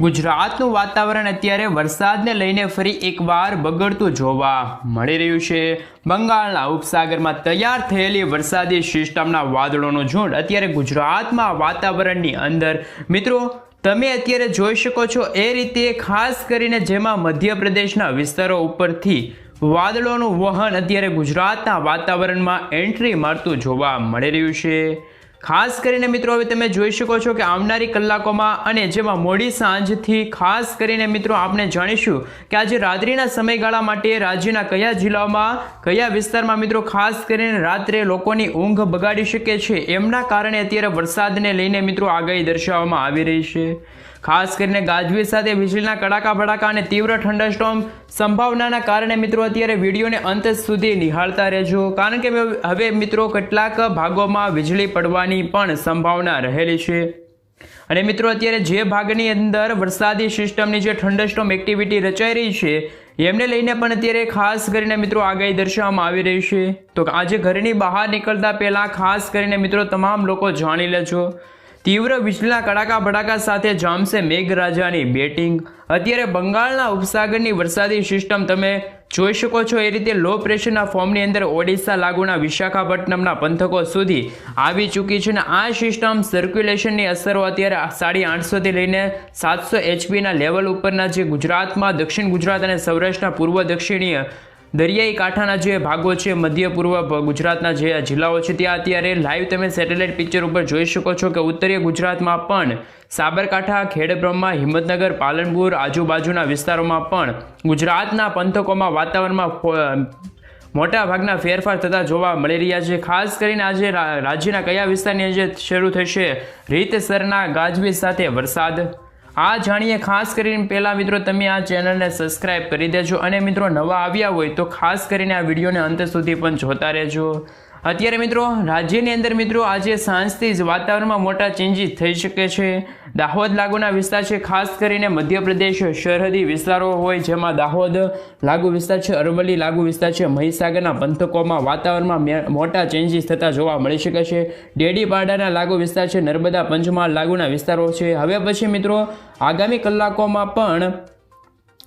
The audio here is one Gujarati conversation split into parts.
ગુજરાતનું વાતાવરણ અત્યારે વરસાદને લઈને ફરી એકવાર બગડતું જોવા મળી રહ્યું છે. બંગાળના ઉપસાગરમાં તૈયાર થયેલી વરસાદી સિસ્ટમના વાદળોનું ઝુંડ અત્યારે ગુજરાતમાં વાતાવરણની અંદર. મિત્રો, તમે અત્યારે જોઈ શકો છો એ રીતે ખાસ કરીને જેમાં મધ્યપ્રદેશના વિસ્તારો ઉપરથી વાદળોનું વહન અત્યારે ગુજરાતના વાતાવરણમાં એન્ટ્રી મારતું જોવા મળી રહ્યું છે. ખાસ કરીને મિત્રો હવે તમે જોઈ શકો છો કે આવનારી કલાકોમાં અને જેમાં મોડી સાંજથી ખાસ કરીને મિત્રો આપણે જાણીશું કે આજે રાત્રિના સમયગાળા માટે રાજ્યના કયા જિલ્લાઓમાં કયા વિસ્તારમાં મિત્રો ખાસ કરીને રાત્રે લોકોની ઊંઘ બગાડી શકે છે? એમના કારણે અત્યારે વરસાદને લઈને મિત્રો આગાહી દર્શાવવામાં આવી રહી છે. ખાસ કરીને ગાજવીજ સાથે વીજળીના કડાકા, ભડાકા અને તીવ્ર ઠંડરસ્ટોમ સંભાવનાના કારણે મિત્રો અત્યારે વિડીયોને અંત સુધી નિહાળતા રહેજો. કારણ કે હવે મિત્રો કેટલાક ભાગોમાં વીજળી પડવાની પણ સંભાવના રહેલી છે. અને મિત્રો અત્યારે જે ભાગની અંદર વરસાદી સિસ્ટમની જે ઠંડરસ્ટોમ એક્ટિવિટી રચાઈ રહી છે, એમને લઈને પણ અત્યારે ખાસ કરીને મિત્રો આગાહી દર્શાવવામાં આવી રહી છે. તો આજે ઘરની બહાર નીકળતા પહેલાં ખાસ કરીને મિત્રો તમામ લોકો જાણી લેજો. તીવ્ર વીજળીના કડાકા ભડાકા સાથે જામશે મેઘરાજાની બેટિંગ. અત્યારે બંગાળના ઉપસાગરની વરસાદી સિસ્ટમ તમે જોઈ શકો છો. એ રીતે લો પ્રેશરના ફોર્મની અંદર ઓડિશા લાગુના વિશાખાપટ્ટનમના પંથકો સુધી આવી ચૂકી છે અને આ સિસ્ટમ સર્ક્યુલેશનની અસરો અત્યારે સાડી આઠસોથી લઈને સાતસો એચપીના લેવલ ઉપરના જે ગુજરાતમાં દક્ષિણ ગુજરાત અને સૌરાષ્ટ્રના પૂર્વ દક્ષિણીય દરિયાઈ કાંઠાના જે ભાગો છે, મધ્ય, પૂર્વ ગુજરાતના જે જિલ્લાઓ છે, ત્યાં અત્યારે લાઈવ તમે સેટેલાઇટ પિક્ચર ઉપર જોઈ શકો છો કે ઉત્તરીય ગુજરાતમાં પણ સાબરકાંઠા, ખેડબ્રહ્મા, હિંમતનગર, પાલનપુર આજુબાજુના વિસ્તારોમાં પણ ગુજરાતના પંથકોમાં વાતાવરણમાં મોટા ભાગના ફેરફાર થતા જોવા મળી રહ્યા છે. ખાસ કરીને આજે રાજ્યના કયા વિસ્તારની આજે શરૂ થશે? રીતસરના ગાજવીજ સાથે વરસાદ આ જાણીએ ખાસ કરીને પહેલાં મિત્રો તમે આ ચેનલને સબસ્ક્રાઇબ કરી દેજો અને મિત્રો નવા આવ્યા હોય તો ખાસ કરીને આ વિડીયોને અંત સુધી પણ જોતા રહેજો. અત્યારે મિત્રો, રાજ્યની અંદર મિત્રો, આજે સાંજથી જ વાતાવરણમાં મોટા ચેન્જીસ થઈ શકે છે. દાહોદ લાગુના વિસ્તાર છે, ખાસ કરીને મધ્યપ્રદેશ સરહદી વિસ્તારો હોય જેમાં દાહોદ લાગુ વિસ્તાર છે, અરવલ્લી લાગુ વિસ્તાર છે, મહીસાગરના પંથકોમાં વાતાવરણમાં મોટા ચેન્જીસ થતા જોવા મળી શકે છે. ડેડીપાડાના લાગુ વિસ્તાર છે, નર્મદા પંચમહાલ લાગુના વિસ્તારો છે. હવે પછી મિત્રો, આગામી કલાકોમાં પણ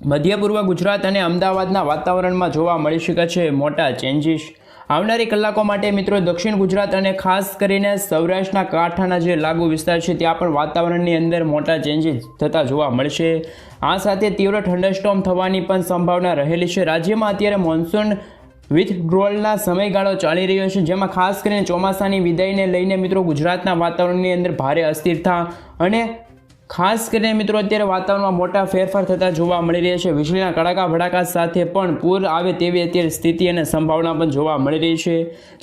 મધ્ય પૂર્વ ગુજરાત અને અમદાવાદના વાતાવરણમાં જોવા મળી શકે છે મોટા ચેન્જીસ આવનારી કલાકો માટે મિત્રો દક્ષિણ ગુજરાત અને ખાસ કરીને સૌરાષ્ટ્રના કાંઠાના જે લાગુ વિસ્તાર છે, ત્યાં પણ વાતાવરણની અંદર મોટા ચેન્જીસ થતા જોવા મળશે. આ સાથે તીવ્ર ઠંડરસ્ટોમ થવાની પણ સંભાવના રહેલી છે. રાજ્યમાં અત્યારે મોન્સૂન વિથડ્રોલના સમયગાળો ચાલી રહ્યો છે, જેમાં ખાસ કરીને ચોમાસાની વિદાયને લઈને મિત્રો ગુજરાતના વાતાવરણની અંદર ભારે અસ્થિરતા અને ખાસ કરીને મિત્રો, અત્યારે વાતાવરણમાં મોટા ફેરફાર થતા જોવા મળી રહ્યા છે. વીજળીના કડાકા ભડાકા સાથે પણ પૂર આવે તેવી અત્યારે સ્થિતિ અને સંભાવના પણ જોવા મળી રહી છે.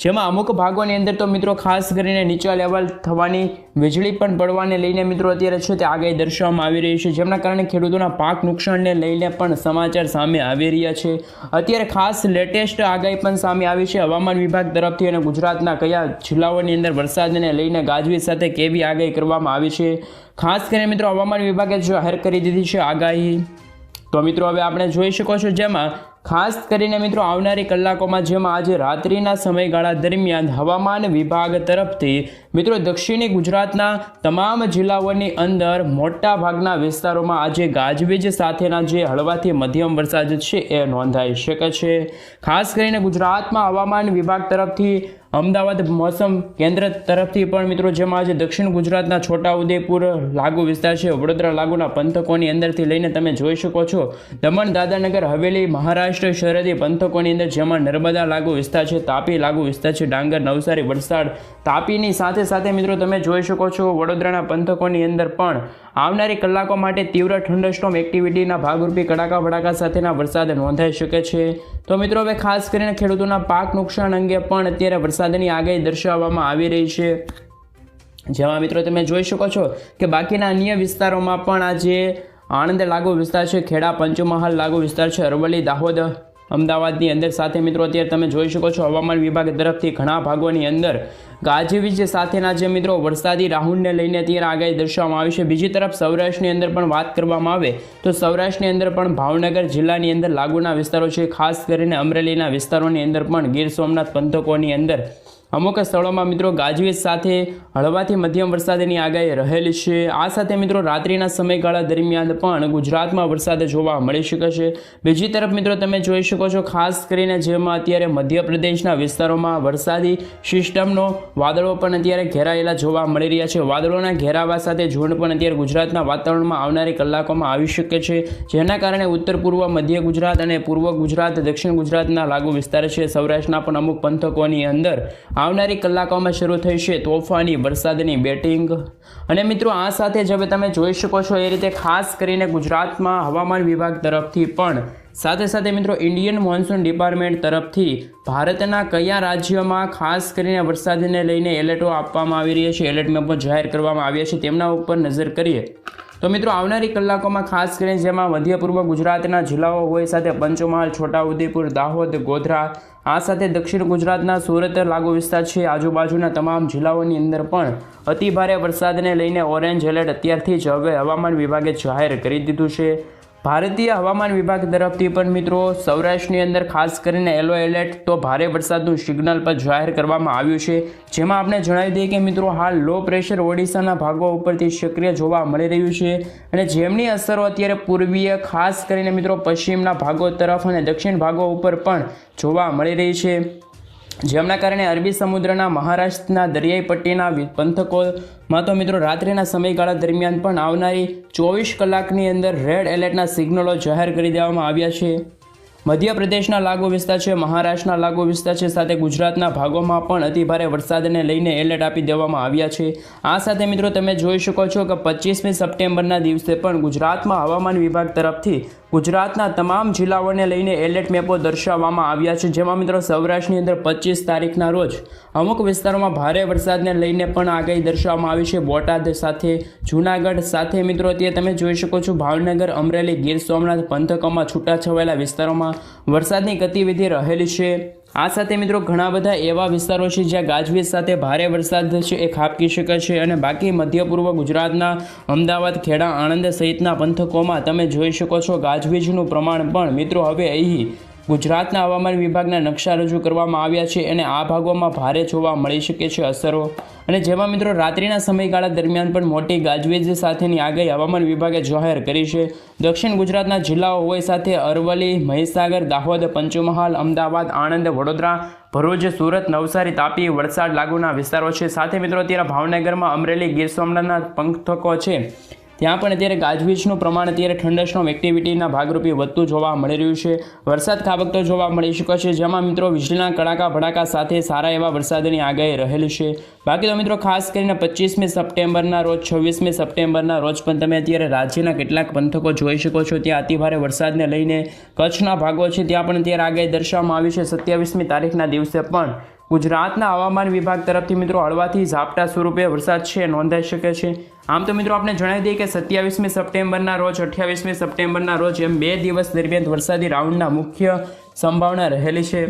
જેમાં અમુક ભાગોની અંદર તો મિત્રો, ખાસ કરીને નીચા લેવલ થવાની વીજળી પણ પડવાને લઈને મિત્રો અત્યારે છે તે આગાહી દર્શાવવામાં આવી રહી છે. જેમના કારણે ખેડૂતોના પાક નુકસાનને લઈને પણ સમાચાર સામે આવી રહ્યા છે. અત્યારે ખાસ લેટેસ્ટ આગાહી પણ સામે આવી છે. હવામાન વિભાગ તરફથી અને ગુજરાતના કયા જિલ્લાઓની અંદર વરસાદને લઈને ગાજવીજ સાથે કેવી આગાહી કરવામાં આવી છે? ખાસ કરીને મિત્રો હવામાન વિભાગે જાહેર કરી દીધી છે આગાહી. તો મિત્રો હવે આપણે જોઈ શકો છો જેમાં ખાસ કરીને મિત્રો આવનારી કલાકોમાં જેમાં આજે રાત્રિના સમયગાળા દરમિયાન હવામાન વિભાગ તરફથી, મિત્રો દક્ષિણી ગુજરાતના તમામ જિલ્લાઓની અંદર મોટા ભાગના વિસ્તારોમાં આજે ગાજવીજ સાથેના જે હળવાથી મધ્યમ વરસાદ છે એ નોંધાઈ શકે છે. ખાસ કરીને ગુજરાતમાં હવામાન વિભાગ તરફથી અમદાવાદ મોસમ કેન્દ્ર તરફથી પણ મિત્રો જેમાં આજે દક્ષિણ ગુજરાતના છોટાઉદેપુર લાગુ વિસ્તાર છે, વડોદરા લાગુના પંથકોની અંદરથી લઈને તમે જોઈ શકો છો. દમણ દાદાનગર હવેલી, મહારાષ્ટ્ર સરહદી પંથકોની અંદર જેમાં નર્મદા લાગુ વિસ્તાર છે, તાપી લાગુ વિસ્તાર છે, ડાંગર, નવસારી, વલસાડ તાપીની સાથે સાથે મિત્રો તમે જોઈ શકો છો વડોદરાના પંથકોની અંદર પણ આવનારી કલાકો માટે તીવ્ર ઠંડરસ્ટોમ એક્ટિવિટીના ભાગરૂપે કડાકા ભડાકા સાથેના વરસાદ નોંધાઈ શકે છે. તો મિત્રો, હવે ખાસ કરીને ખેડૂતોના પાક નુકસાન અંગે પણ અત્યારે વરસાદની આગાહી દર્શાવવામાં આવી રહી છે. જેમાં મિત્રો, તમે જોઈ શકો છો કે બાકીના અન્ય વિસ્તારોમાં પણ આજે આણંદ લાગુ વિસ્તાર છે, ખેડા પંચમહાલ લાગુ વિસ્તાર છે, અરવલ્લી, દાહોદ અમદાવાદની અંદર. સાથે મિત્રો, અત્યારે તમે જોઈ શકો છો, હવામાન વિભાગ તરફથી ઘણા ભાગોની અંદર ગાજવીજ સાથેના જે મિત્રો, વરસાદી રાહુલને લઈને અત્યારે આગાહી દર્શાવવામાં આવી છે. બીજી તરફ સૌરાષ્ટ્રની અંદર પણ વાત કરવામાં આવે તો સૌરાષ્ટ્રની અંદર પણ ભાવનગર જિલ્લાની અંદર લાગુના વિસ્તારો છે. ખાસ કરીને અમરેલીના વિસ્તારોની અંદર પણ ગીર સોમનાથ પંથકોની અંદર અમુક સ્થળોમાં મિત્રો ગાજવીજ સાથે હળવાથી મધ્યમ વરસાદની આગાહી રહેલી છે. આ સાથે મિત્રો રાત્રિના સમયગાળા દરમિયાન પણ ગુજરાતમાં વરસાદ જોવા મળી શકે છે બીજી તરફ મિત્રો તમે જોઈ શકો છો, ખાસ કરીને જેમાં અત્યારે મધ્યપ્રદેશના વિસ્તારોમાં વરસાદી સિસ્ટમનો વાદળો પણ અત્યારે ઘેરાયેલા જોવા મળી રહ્યા છે. વાદળોના ઘેરાવા સાથે ઝુંડ પણ અત્યારે ગુજરાતના વાતાવરણમાં આવનારી કલાકોમાં આવી શકે છે. જેના કારણે ઉત્તર પૂર્વ, મધ્ય ગુજરાત અને પૂર્વ ગુજરાત, દક્ષિણ ગુજરાતના લાગુ વિસ્તાર છે. સૌરાષ્ટ્રના પણ અમુક પંથકોની અંદર આવનારી કલાકોમાં શરૂ છે તોફાની વરસાદની બેટિંગ અને મિત્રો, આ સાથે જ હવે તમે જોઈ શકો છો એ રીતે ખાસ કરીને ગુજરાતમાં હવામાન વિભાગ તરફથી પણ. સાથે સાથે મિત્રો, ઇન્ડિયન મોન્સૂન ડિપાર્ટમેન્ટ તરફથી ભારતના કયા રાજ્યોમાં ખાસ કરીને વરસાદને લઈને એલર્ટો આપવામાં આવી રહ્યા છે? એલર્ટ મેપો જાહેર કરવામાં આવ્યા છે, તેમના ઉપર નજર કરીએ. તો મિત્રો, આવનારી કલાકોમાં ખાસ કરીને જેમાં મધ્ય પૂર્વ ગુજરાતના જિલ્લાઓ હોય સાથે પંચમહાલ, છોટાઉદેપુર, દાહોદ, ગોધરા આ સાથે દક્ષિણ ગુજરાતના સુરત લાગુ વિસ્તાર છે. આજુબાજુના તમામ જિલ્લાઓની અંદર પણ અતિભારે વરસાદને લઈને ઓરેન્જ એલર્ટ અત્યારથી જ હવે હવામાન વિભાગે જાહેર કરી દીધું છે. ભારતીય હવામાન વિભાગ તરફથી પણ મિત્રો સૌરાષ્ટ્રની અંદર ખાસ કરીને યલો એલર્ટ તો ભારે વરસાદનું સિગ્નલ પણ જાહેર કરવામાં આવ્યું છે. જેમાં આપણે જણાવી દઈએ કે મિત્રો હાલ લો પ્રેશર ઓડિશાના ભાગો ઉપરથી સક્રિય જોવા મળી રહ્યું છે અને જેમની અસરો અત્યારે પૂર્વીય ખાસ કરીને મિત્રો પશ્ચિમના ભાગો તરફ અને દક્ષિણ ભાગો ઉપર પણ જોવા મળી રહી છે. જેમના કારણે અરબી સમુદ્રના મહારાષ્ટ્રના દરિયાઈ પટ્ટીના પંથકોમાં તો મિત્રો રાત્રિના સમયગાળા દરમિયાન પણ આવનારી ચોવીસ કલાકની અંદર રેડ એલર્ટના સિગ્નલો જાહેર કરી દેવામાં આવ્યા છે. મધ્યપ્રદેશના લાગુ વિસ્તાર છે, મહારાષ્ટ્રના લાગુ વિસ્તાર છે, સાથે ગુજરાતના ભાગોમાં પણ અતિભારે વરસાદને લઈને એલર્ટ આપી દેવામાં આવ્યા છે. આ સાથે મિત્રો તમે જોઈ શકો છો કે પચીસમી સપ્ટેમ્બરના દિવસે પણ ગુજરાતમાં હવામાન વિભાગ તરફથી ગુજરાતના તમામ જિલ્લાઓને લઈને એલર્ટ મેપો દર્શાવવામાં આવ્યા છે. જેમાં મિત્રો સૌરાષ્ટ્રની અંદર પચીસ તારીખના રોજ અમુક વિસ્તારોમાં ભારે વરસાદને લઈને પણ આગાહી દર્શાવવામાં આવી છે. બોટાદ સાથે, જૂનાગઢ સાથે મિત્રો અત્યારે તમે જોઈ શકો છો. ભાવનગર, અમરેલી, ગીર સોમનાથ, પંથકોમાં છૂટાછવાયેલા વિસ્તારોમાં વરસાદની ગતિવિધિ રહેલી છે. આ સાથે મિત્રો ઘણા બધા એવા વિસ્તારો છે જ્યાં ગાજવીજ સાથે ભારે વરસાદ છે એ ખાબકી શકે છે અને બાકી મધ્ય પૂર્વ ગુજરાતના અમદાવાદ, ખેડા, આણંદ સહિતના પંથકોમાં તમે જોઈ શકો છો ગાજવીજનું પ્રમાણ પણ મિત્રો હવે અહીં ગુજરાતના હવામાન વિભાગના નકશા રજૂ કરવામાં આવ્યા છે અને આ ભાગોમાં ભારે જોવા મળી શકે છે અસરો. અને જેમાં મિત્રો રાત્રિના સમયગાળા દરમિયાન પણ મોટી ગાજવીજ સાથેની આગાહી હવામાન વિભાગે જાહેર કરી છે. દક્ષિણ ગુજરાતના જિલ્લાઓ હોય સાથે અરવલ્લી, મહીસાગર, દાહોદ, પંચમહાલ, અમદાવાદ, આણંદ, વડોદરા, ભરૂચ, સુરત, નવસારી, તાપી, વલસાડ લાગુના વિસ્તારો છે. સાથે મિત્રો અત્યારે ભાવનગરમાં અમરેલી, ગીર સોમનાથના પંથકો છે. ત્યાં પણ અત્યારે ગાજવીજનું પ્રમાણ અત્યારે ઠંડસનો એક્ટિવિટીના ભાગરૂપે વધતું જોવા મળી રહ્યું છે. વરસાદ ખાબકતો જોવા મળી શકે છે. જેમાં મિત્રો વીજળીના કડાકા ભડાકા સાથે સારા એવા વરસાદની આગાહી રહેલી છે. બાકી તો મિત્રો ખાસ કરીને પચીસમી સપ્ટેમ્બરના રોજ, છવ્વીસમી સપ્ટેમ્બરના રોજ પણ તમે અત્યારે રાજ્યના કેટલાક પંથકો જોઈ શકો છો. ત્યાં અતિભારે વરસાદને લઈને કચ્છના ભાગો છે. ત્યાં પણ અત્યારે આગાહી દર્શાવવામાં આવી છે. સત્યાવીસમી તારીખના દિવસે પણ ગુજરાતના હવામાન વિભાગ તરફથી મિત્રો હળવાથી ઝાપટા સ્વરૂપે વરસાદ છે, નોંધાઈ શકે છે. આમ તો મિત્રો આપણે જણાવી દઈએ કે સત્યાવીસમી સપ્ટેમ્બરના રોજ, અઠ્યાવીસમી સપ્ટેમ્બરના રોજ એમ બે દિવસ દરમિયાન વરસાદી રાઉન્ડના મુખ્ય સંભાવના રહેલી છે.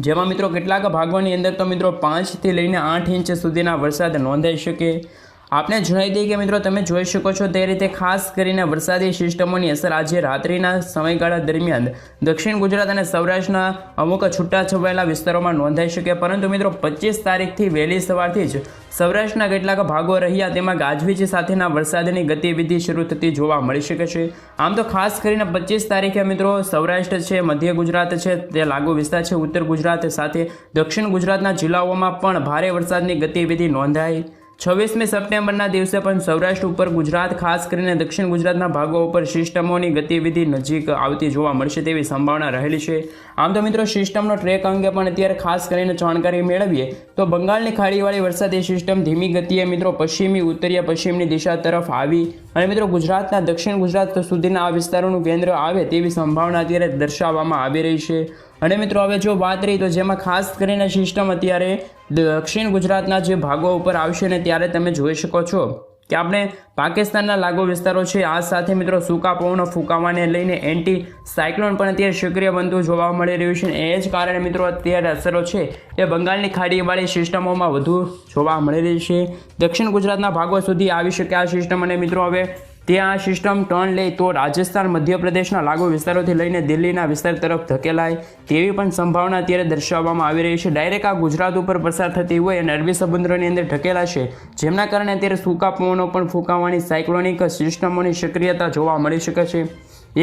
જેમાં મિત્રો કેટલાક ભાગોની અંદર તો મિત્રો પાંચથી લઈને આઠ ઇંચ સુધીના વરસાદ નોંધાઈ શકે. આપણે જણાવી દઈએ કે મિત્રો, તમે જોઈ શકો છો તે રીતે ખાસ કરીને વરસાદી સિસ્ટમોની અસર આજે રાત્રિના સમયગાળા દરમિયાન દક્ષિણ ગુજરાત અને સૌરાષ્ટ્રના અમુક છૂટાછવાયેલા વિસ્તારોમાં નોંધાઈ શકે. પરંતુ મિત્રો, પચીસ તારીખથી વહેલી સવારથી જ સૌરાષ્ટ્રના કેટલાક ભાગો રહ્યા, તેમાં ગાજવીજ સાથેના વરસાદની ગતિવિધિ શરૂ થતી જોવા મળી શકે છે. આમ તો ખાસ કરીને પચીસ તારીખે મિત્રો, સૌરાષ્ટ્ર છે, મધ્ય ગુજરાત છે, તે લાગુ વિસ્તાર છે, ઉત્તર ગુજરાત સાથે દક્ષિણ ગુજરાતના જિલ્લાઓમાં પણ ભારે વરસાદની ગતિવિધિ નોંધાઈ. છવ્વીસમી સપ્ટેમ્બરના દિવસે પણ સૌરાષ્ટ્ર ઉપર ગુજરાત, ખાસ કરીને દક્ષિણ ગુજરાતના ભાગો ઉપર સિસ્ટમોની ગતિવિધિ નજીક આવતી જોવા મળશે તેવી સંભાવના રહેલી છે. આમ તો મિત્રો, સિસ્ટમનો ટ્રેક અંગે પણ અત્યારે ખાસ કરીને જાણકારી મેળવીએ તો બંગાળની ખાડીવાળી વરસાદી સિસ્ટમ ધીમી ગતિએ મિત્રો પશ્ચિમી, ઉત્તરીય, પશ્ચિમની દિશા તરફ આવી અને મિત્રો ગુજરાતના દક્ષિણ ગુજરાત સુધીના આ વિસ્તારોનું કેન્દ્ર આવે તેવી સંભાવના અત્યારે દર્શાવવામાં આવી રહી છે. અને મિત્રો હવે જો વાત રહી તો જેમાં ખાસ કરીને સિસ્ટમ અત્યારે દક્ષિણ ગુજરાતના જે ભાગો ઉપર આવશે ને ત્યારે તમે જોઈ શકો છો કે આપણે પાકિસ્તાનના લાગુ વિસ્તારો છે. આ સાથે મિત્રો સૂકા પવનો ફૂંકાવાને લઈને એન્ટી સાયક્લોન પણ અત્યારે સક્રિય બનતું જોવા મળી રહ્યું છે એ જ કારણે મિત્રો અત્યારે અસરો છે એ બંગાળની ખાડીવાળી સિસ્ટમોમાં વધુ જોવા મળી રહી છે. દક્ષિણ ગુજરાતના ભાગો સુધી આવી શકે આ સિસ્ટમ અને મિત્રો હવે ત્યાં આ સિસ્ટમ ટર્ન લે તો રાજસ્થાન, મધ્યપ્રદેશના લાગુ વિસ્તારોથી લઈને દિલ્હીના વિસ્તાર તરફ ધકેલાય તેવી પણ સંભાવના અત્યારે દર્શાવવામાં આવી રહી છે. ડાયરેક્ટ આ ગુજરાત ઉપર પસાર થતી હોય અને અરબી સમુદ્રની અંદર ધકેલાશે, જેમના કારણે અત્યારે સૂકા પવનો પણ ફૂંકાવાની સાયક્લોનિક સિસ્ટમોની સક્રિયતા જોવા મળી શકે છે.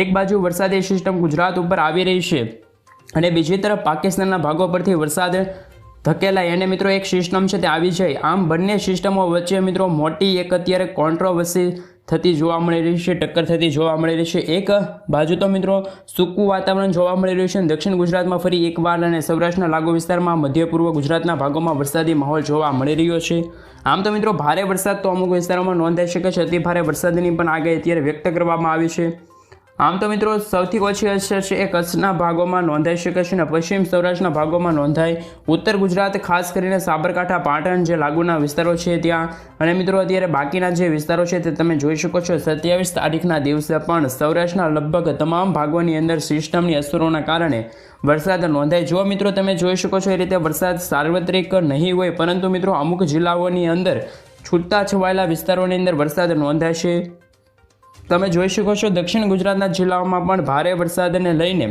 એક બાજુ વરસાદી સિસ્ટમ ગુજરાત ઉપર આવી રહી છે અને બીજી તરફ પાકિસ્તાનના ભાગો પરથી વરસાદ ધકેલાય. અને મિત્રો એક સિસ્ટમ છે, તે આવી જાય. આમ બંને સિસ્ટમો વચ્ચે મિત્રો મોટી એક અત્યારે કોન્ટ્રોવર્સી થતી જોવા મળી રહી છે, ટક્કર થતી જોવા મળી રહી છે. એક બાજુ તો મિત્રો સૂકું વાતાવરણ જોવા મળી રહ્યું છે દક્ષિણ ગુજરાતમાં ફરી એકવાર અને સૌરાષ્ટ્રના લાગુ વિસ્તારમાં મધ્ય પૂર્વ ગુજરાતના ભાગોમાં વરસાદી માહોલ જોવા મળી રહ્યો છે. આમ તો મિત્રો ભારે વરસાદ તો અમુક વિસ્તારોમાં નોંધાઈ શકે છે. અતિ ભારે વરસાદની પણ આગાહી અત્યારે વ્યક્ત કરવામાં આવી છે. આમ તો મિત્રો, સૌથી ઓછી અસર છે એ કચ્છના ભાગોમાં નોંધાઈ શકે છે અને પશ્ચિમ સૌરાષ્ટ્રના ભાગોમાં નોંધાય ઉત્તર ગુજરાત, ખાસ કરીને સાબરકાંઠા, પાટણ જે લાગુના વિસ્તારો છે ત્યાં. અને મિત્રો, અત્યારે બાકીના જે વિસ્તારો છે તે તમે જોઈ શકો છો. સત્યાવીસ તારીખના દિવસે પણ સૌરાષ્ટ્રના લગભગ તમામ ભાગોની અંદર સિસ્ટમની અસરોના કારણે વરસાદ નોંધાય જો મિત્રો, તમે જોઈ શકો છો એ રીતે વરસાદ સાર્વત્રિક નહીં હોય, પરંતુ મિત્રો, અમુક જિલ્લાઓની અંદર છૂટા છવાયેલા વિસ્તારોની અંદર વરસાદ નોંધાશે. તમે જોઈ શકો છો, દક્ષિણ ગુજરાતના જિલ્લાઓમાં પણ ભારે વરસાદને લઈને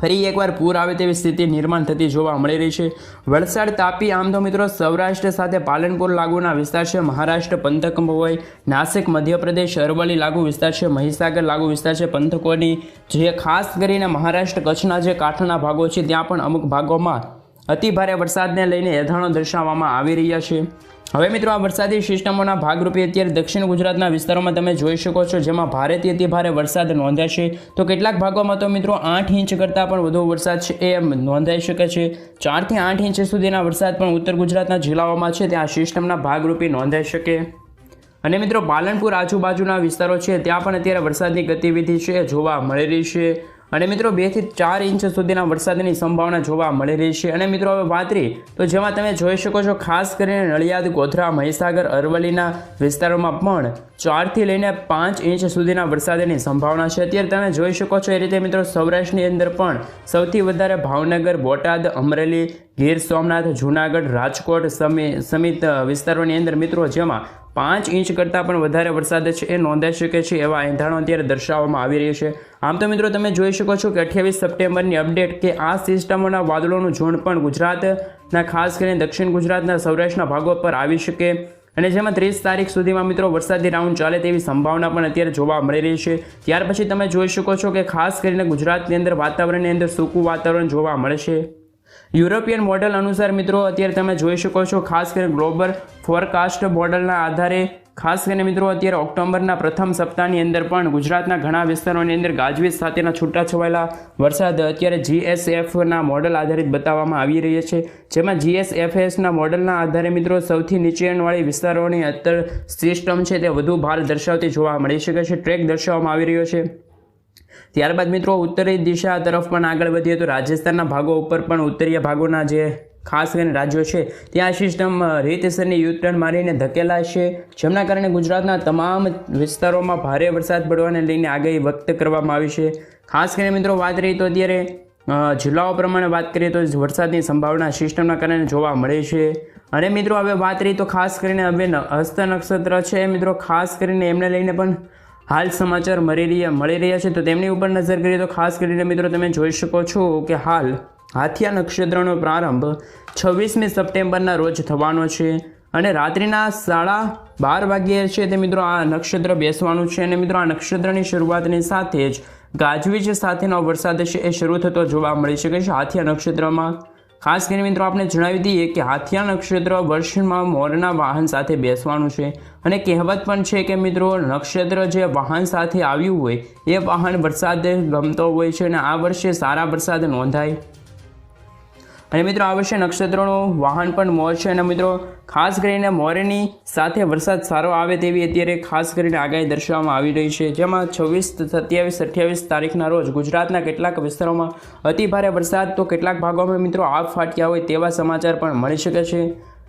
ફરી એકવાર પૂર આવે તેવી સ્થિતિ નિર્માણ થતી જોવા મળી રહી છે. વલસાડ તાપી આમ તો મિત્રો સૌરાષ્ટ્ર સાથે પાલનપુર લાગુના વિસ્તાર છે, મહારાષ્ટ્ર પંથક હોય નાસિક, મધ્યપ્રદેશ, અરવલ્લી લાગુ વિસ્તાર છે, મહીસાગર લાગુ વિસ્તાર છે, પંથકોની જે ખાસ કરીને મહારાષ્ટ્ર કચ્છના જે કાંઠાના ભાગો છે, ત્યાં પણ અમુક ભાગોમાં અતિભારે વરસાદને લઈને એધાણો દર્શાવવામાં આવી રહ્યા છે. હવે મિત્રો, આ વરસાદી સિસ્ટમોના ભાગરૂપે અત્યારે દક્ષિણ ગુજરાતના વિસ્તારોમાં તમે જોઈ શકો છો, જેમાં ભારેથી અતિ ભારે વરસાદ નોંધાશે. તો કેટલાક ભાગોમાં તો મિત્રો, આઠ ઇંચ કરતાં પણ વધુ વરસાદ છે, એ નોંધાઈ શકે છે. ચારથી આઠ ઇંચ સુધીના વરસાદ પણ ઉત્તર ગુજરાતના જિલ્લાઓમાં છે, ત્યાં સિસ્ટમના ભાગરૂપે નોંધાઈ શકે. અને મિત્રો પાલનપુર આજુબાજુના વિસ્તારો છે, ત્યાં પણ અત્યારે વરસાદની ગતિવિધિ છે, જોવા મળી રહી છે. અને મિત્રો બેથી ચાર ઇંચ સુધીના વરસાદની સંભાવના જોવા મળી રહી છે. અને મિત્રો હવે વાત રહી તો જેમાં તમે જોઈ શકો છો, ખાસ કરીને નડિયાદ, ગોધરા, મહીસાગર, અરવલ્લીના વિસ્તારોમાં પણ ચારથી લઈને પાંચ ઇંચ સુધીના વરસાદની સંભાવના છે. અત્યારે તમે જોઈ શકો છો એ રીતે મિત્રો સૌરાષ્ટ્રની અંદર પણ સૌથી વધારે ભાવનગર, બોટાદ, અમરેલી, ગીર સોમનાથ, જૂનાગઢ, રાજકોટ સમી, સમિત વિસ્તારોની અંદર મિત્રો જેમાં પાંચ ઇંચ કરતાં પણ વધારે વરસાદ છે, એ નોંધાઈ શકે છે એવા એંધાણો અત્યારે દર્શાવવામાં આવી રહ્યું છે. આમ તો મિત્રો તમે જોઈ શકો છો કે અઠ્યાવીસ સપ્ટેમ્બરની અપડેટ કે આ સિસ્ટમોના વાદળોનું ઝુંડ પણ ગુજરાતના ખાસ કરીને દક્ષિણ ગુજરાતના સૌરાષ્ટ્રના ભાગો પર આવી શકે. અને જેમાં ત્રીસ તારીખ સુધીમાં મિત્રો વરસાદી રાઉન્ડ ચાલે તેવી સંભાવના પણ અત્યારે જોવા મળી રહી છે. ત્યાર પછી તમે જોઈ શકો છો કે ખાસ કરીને ગુજરાતની અંદર વાતાવરણની અંદર સૂકું વાતાવરણ જોવા મળે છે. યુરોપિયન મોડેલ અનુસાર મિત્રો, અત્યારે તમે જોઈ શકો છો, ખાસ કરીને ગ્લોબલ ફોરકાસ્ટ મોડલના આધારે, ખાસ કરીને મિત્રો, અત્યારે ઓક્ટોબરના પ્રથમ સપ્તાહની અંદર પણ ગુજરાતના ઘણા વિસ્તારોની અંદર ગાજવીજ સાથેના છૂટાછવાયેલા વરસાદ અત્યારે જીએસએફના મોડલ આધારિત બતાવવામાં આવી રહ્યા છે. જેમાં જીએસએફએસના મોડલના આધારે મિત્રો, સૌથી નીચેવાળી વિસ્તારોની અત્તર સિસ્ટમ છે તે વધુ ભાર દર્શાવતી જોવા મળી શકે છે. ટ્રેક દર્શાવવામાં આવી રહ્યો છે. ત્યારબાદ મિત્રો ઉત્તરી દિશા તરફ પણ આગળ વધીએ તો રાજસ્થાનના ભાગો ઉપર પણ ઉત્તરીય ભાગોના જે ખાસ કરીને રાજ્યો છે, ત્યાં સિસ્ટમ રીતસરની યુટર્ન મારીને ધકેલાશે જેમના કારણે ગુજરાતના તમામ વિસ્તારોમાં ભારે વરસાદ પડવાને લઈને આગાહી વ્યક્ત કરવામાં આવી છે. ખાસ કરીને મિત્રો વાત રહી તો અત્યારે જિલ્લાઓ પ્રમાણે વાત કરીએ તો વરસાદની સંભાવના સિસ્ટમના કારણે જોવા મળે છે. અને મિત્રો હવે વાત રહી તો ખાસ કરીને હવે હસ્ત નક્ષત્ર છે. મિત્રો ખાસ કરીને એમને લઈને પણ હાલ સમાચાર મળી રહ્યા મળી રહ્યા છે. તો તેમની ઉપર નજર કરીએ તો ખાસ કરીને મિત્રો તમે જોઈ શકો છો કે હાલ હાથિયા નક્ષત્રનો પ્રારંભ છવ્વીસમી સપ્ટેમ્બરના રોજ થવાનો છે અને રાત્રિના સાડા બાર વાગ્યે છે તે મિત્રો આ નક્ષત્ર બેસવાનું છે અને મિત્રો આ નક્ષત્રની શરૂઆતની સાથે જ ગાજવીજ સાથેનો વરસાદ છે એ શરૂ થતો જોવા મળી શકે છે. હાથિયા નક્ષત્રમાં ખાસ કરીને મિત્રો આપણે જણાવી દઈએ કે હાથિયા નક્ષત્ર વર્ષમાં મોરના વાહન સાથે બેસવાનું છે. અને કહેવત પણ છે કે મિત્રો, નક્ષત્ર જે વાહન સાથે આવ્યું હોય, એ વાહન વરસાદ ગમતો હોય છે અને આ વર્ષે સારા વરસાદ નોંધાય. અને મિત્રો, આ વર્ષે નક્ષત્રોનું વાહન પણ મોર છે અને મિત્રો, ખાસ કરીને મોરની સાથે વરસાદ સારો આવે તેવી અત્યારે ખાસ કરીને આગાહી દર્શાવવામાં આવી રહી છે. જેમાં છવ્વીસ, સત્યાવીસ, અઠ્યાવીસ તારીખના રોજ ગુજરાતના કેટલાક વિસ્તારોમાં અતિભારે વરસાદ, તો કેટલાક ભાગોમાં મિત્રો આગ ફાટ્યા હોય તેવા સમાચાર પણ મળી શકે છે.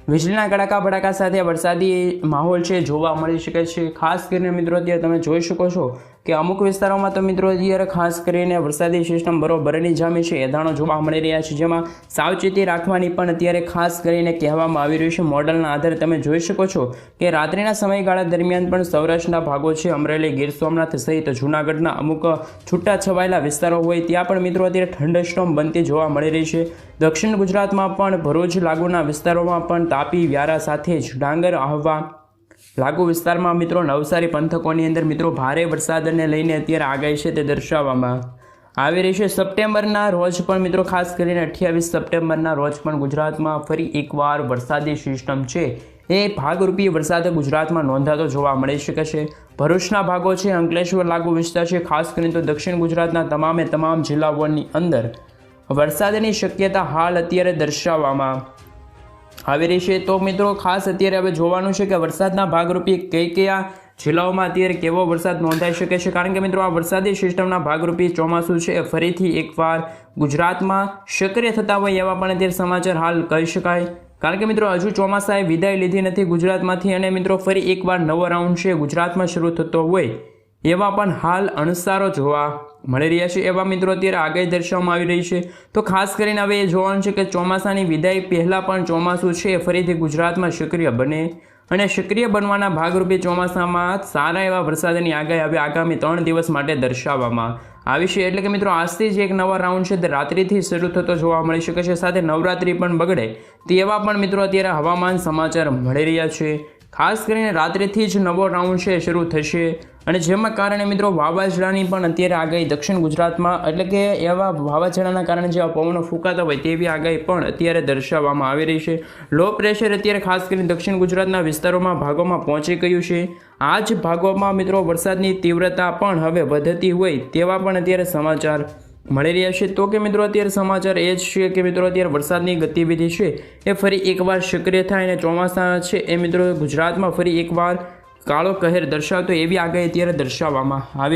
વીજળીના કડાકા ભડાકા સાથે વરસાદી માહોલ છે, જોવા મળી શકે છે. ખાસ કરીને મિત્રો, અત્યારે તમે જોઈ શકો છો કે અમુક વિસ્તારોમાં તો મિત્રો અત્યારે ખાસ કરીને વરસાદી સિસ્ટમ બરોબરની જામી છે. એધાણો જોવા મળી રહ્યા છે, જેમાં સાવચેતી રાખવાની પણ અત્યારે ખાસ કરીને કહેવામાં આવી રહ્યું છે. મોડલના આધારે તમે જોઈ શકો છો કે રાત્રિના સમયગાળા દરમિયાન પણ સૌરાષ્ટ્રના ભાગો છે. અમરેલી, ગીર સોમનાથ સહિત જૂનાગઢના અમુક છૂટા છવાયેલા વિસ્તારો હોય ત્યાં પણ મિત્રો અત્યારે ઠંડસ્ટોમ બનતી જોવા મળી રહી છે. દક્ષિણ ગુજરાતમાં પણ ભરૂચ લાગુના વિસ્તારોમાં પણ તાપી વ્યારા સાથે જ ડાંગર, આહવા લાગુ વિસ્તારમાં મિત્રો નવસારી પંથકોની અંદર મિત્રો ભારે વરસાદને લઈને અત્યારે આગાહી છે તે દર્શાવવામાં. આવી રહી છે સપ્ટેમ્બરના રોજ પણ મિત્રો ખાસ કરીને અઠ્યાવીસ સપ્ટેમ્બરના રોજ પણ ગુજરાતમાં ફરી એકવાર વરસાદી સિસ્ટમ છે. એ ભાગરૂપી વરસાદ ગુજરાતમાં નોંધાતો જોવા મળી શકે છે. ભરૂચના ભાગો છે, અંકલેશ્વર લાગુ વિસ્તાર છે, ખાસ કરીને તો દક્ષિણ ગુજરાતના તમામે તમામ જિલ્લાઓની અંદર. વરસાદની શક્યતા હાલ અત્યારે દર્શાવવામાં આવી રહી છે. તો મિત્રો, ખાસ અત્યારે હવે જોવાનું છે કે વરસાદના ભાગરૂપે કઈ કયા જિલ્લાઓમાં અત્યારે કેવો વરસાદ નોંધાઈ શકે છે. કારણ કે મિત્રો, આ વરસાદી સિસ્ટમના ભાગરૂપે ચોમાસું છે. ફરીથી એકવાર ગુજરાતમાં સક્રિય થતા હોય એવા પણ અત્યારે સમાચાર હાલ કહી શકાય. કારણ કે મિત્રો, હજુ ચોમાસાએ વિદાય લીધી નથી ગુજરાતમાંથી અને મિત્રો, ફરી એકવાર નવો રાઉન્ડ છે. ગુજરાતમાં શરૂ થતો હોય એવા પણ હાલ અણસારો જોવા મળી રહ્યા છે. એવા મિત્રો અત્યારે આગાહી દર્શાવવામાં આવી રહી છે. તો ખાસ કરીને હવે એ જોવાનું છે કે ચોમાસાની વિદાય પહેલાં પણ ચોમાસું છે. ફરીથી ગુજરાતમાં સક્રિય બને અને સક્રિય બનવાના ભાગરૂપે ચોમાસામાં સારા એવા વરસાદની આગાહી હવે આગામી ત્રણ દિવસ માટે દર્શાવવામાં આવી છે. એટલે કે મિત્રો, આજથી જ એક નવા રાઉન્ડ છે. તે રાત્રિથી શરૂ થતો જોવા મળી શકે છે. સાથે નવરાત્રિ પણ બગડે તેવા પણ મિત્રો અત્યારે હવામાન સમાચાર મળી રહ્યા છે. ખાસ કરીને રાત્રિથી જ નવો રાઉન્ડ છે શરૂ થશે. અને જેમાં કારણે મિત્રો વાવાઝોડાની પણ અત્યારે આગાહી દક્ષિણ ગુજરાતમાં, એટલે કે એવા વાવાઝોડાના કારણે જેવા પવનો ફૂંકાતા હોય તેવી આગાહી પણ અત્યારે દર્શાવવામાં આવી રહી છે. લો પ્રેશર અત્યારે ખાસ કરીને દક્ષિણ ગુજરાતના વિસ્તારોમાં ભાગોમાં પહોંચી ગયું છે. આ જ ભાગોમાં મિત્રો વરસાદની તીવ્રતા પણ હવે વધતી હોય તેવા પણ અત્યારે સમાચાર મળી રહ્યા છે. તો કે મિત્રો અત્યારે સમાચાર એ જ છે કે મિત્રો અત્યારે વરસાદની ગતિવિધિ છે એ ફરી એકવાર સક્રિય થાય અને ચોમાસા છે એ મિત્રો ગુજરાતમાં ફરી એકવાર કાળો કહેર દર્શાવતો એવી આગાહી અત્યારે દર્શાવવામાં આવી